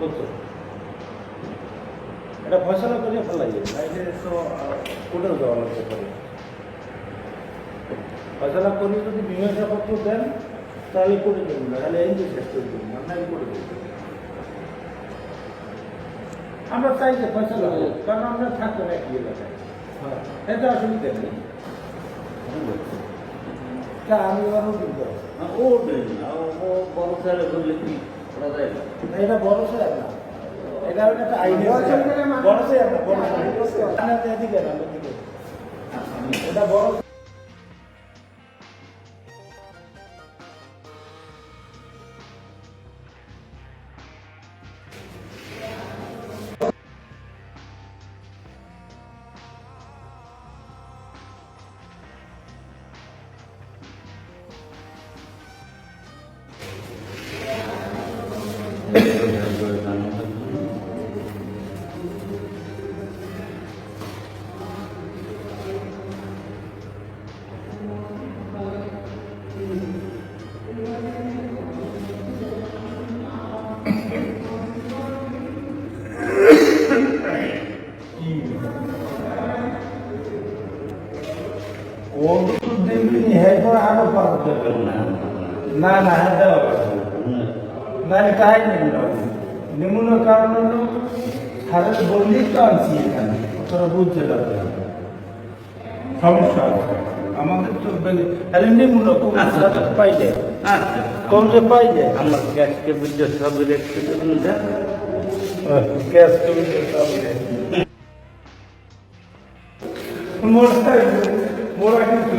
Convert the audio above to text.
বলতো এটা ফয়সলা করে ফেলাইয়ে নাইলে তো কোর্টেও যাওয়া লাগতে পারে। ফয়সলা করে যদি মীমাংসাপত্র দেন তাহলে করে দেবেন না তাহলে এই যে শেষ করে দেবেন আমরা এই করে দেবেন আমরা চাই যে ফয়সলা হোক কারণ আমরা থাকব না কি এলাকায়। এটা অসুবিধা নেই। তা আমি ও নেই না ও- বড় ছেলে বললে কি? এটা বড় সাহেব না। এটা একটা বড় সাহেব না বড় সাহেব। না, না, এদিকে না বড় ও দিন হে তো আরও পার না না হ্যাঁ দেওয়া না না তাই নিমুন নিমুনের কারণ হলো হারের বন্দি তো আনছি এখানে। তোরা বুঝতে পারবে। সমস্যা আমাদের তো নিমুন কম পাই যায়? আচ্ছা। কম যে পাই যায়? আমার গ্যাসকে বিদ্যুৎ সব গ্যাস কমে যায় মোরা কিন্তু